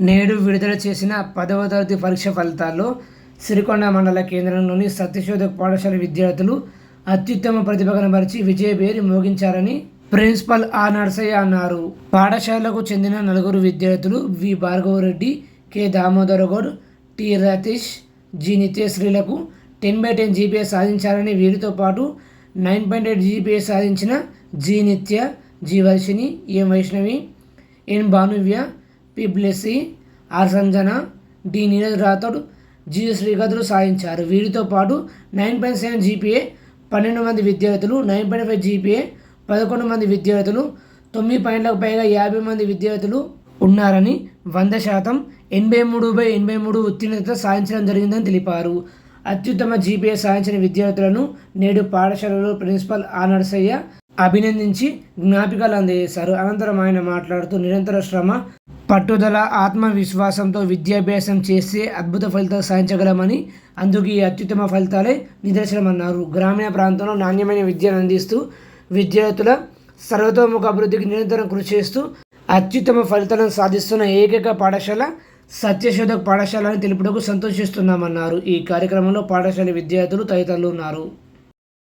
నేడు విడుదల చేసిన పదవ తరగతి పరీక్ష ఫలితాల్లో సిరికొండ మండల కేంద్రంలోని సత్యశోధక పాఠశాల విద్యార్థులు అత్యుత్తమ ప్రతిభ కనబరిచి విజయభేరి మోగించారని ప్రిన్సిపల్ ఆర్ నర్సయ్య అన్నారు. పాఠశాలకు చెందిన నలుగురు విద్యార్థులు V. Bhargavareddy K. Damodar Goud T. Ratheesh G. నిత్యశ్రీలకు ten by ten GPA సాధించారని వీరితో పాటు నైన్ పాయింట్ ఎయిట్ జీపీఏ సాధించిన G. Nithya G. Varshini M. Vaishnavi N. Bhanuvya P Blessy R Sanjana D Neeraj Rathod G శ్రీగతులు సాధించారు. వీరితో పాటు nine point seven GPA పన్నెండు మంది విద్యార్థులు నైన్ పాయింట్ ఫైవ్ జీపీఏ పదకొండు మంది విద్యార్థులు తొమ్మిది పాయింట్లకు పైగా యాభై మంది విద్యార్థులు ఉన్నారని వంద శాతం ఎనభై మూడు బై ఎనభై మూడు ఉత్తీర్ణత సాధించడం జరిగిందని తెలిపారు. అత్యుత్తమ జీపీఏ సాధించిన విద్యార్థులను నేడు పాఠశాలలో ప్రిన్సిపల్ ఆ నరసయ్య అభినందించి జ్ఞాపికలు అందజేశారు. అనంతరం ఆయన మాట్లాడుతూ నిరంతర శ్రమ పట్టుదల ఆత్మవిశ్వాసంతో విద్యాభ్యాసం చేస్తే అద్భుత ఫలితాలు సాధించగలమని అందుకు ఈ అత్యుత్తమ ఫలితాలే నిదర్శనమన్నారు. గ్రామీణ ప్రాంతంలో నాణ్యమైన విద్యను అందిస్తూ విద్యార్థుల సర్వతోముఖ అభివృద్ధికి నిరంతరం కృషి చేస్తూ అత్యుత్తమ ఫలితాలను సాధిస్తున్న ఏకైక పాఠశాల సత్యశోధక్ పాఠశాల అని తెలుపుటకు సంతోషిస్తున్నామన్నారు. ఈ కార్యక్రమంలో పాఠశాల విద్యార్థులు తదితరులు ఉన్నారు.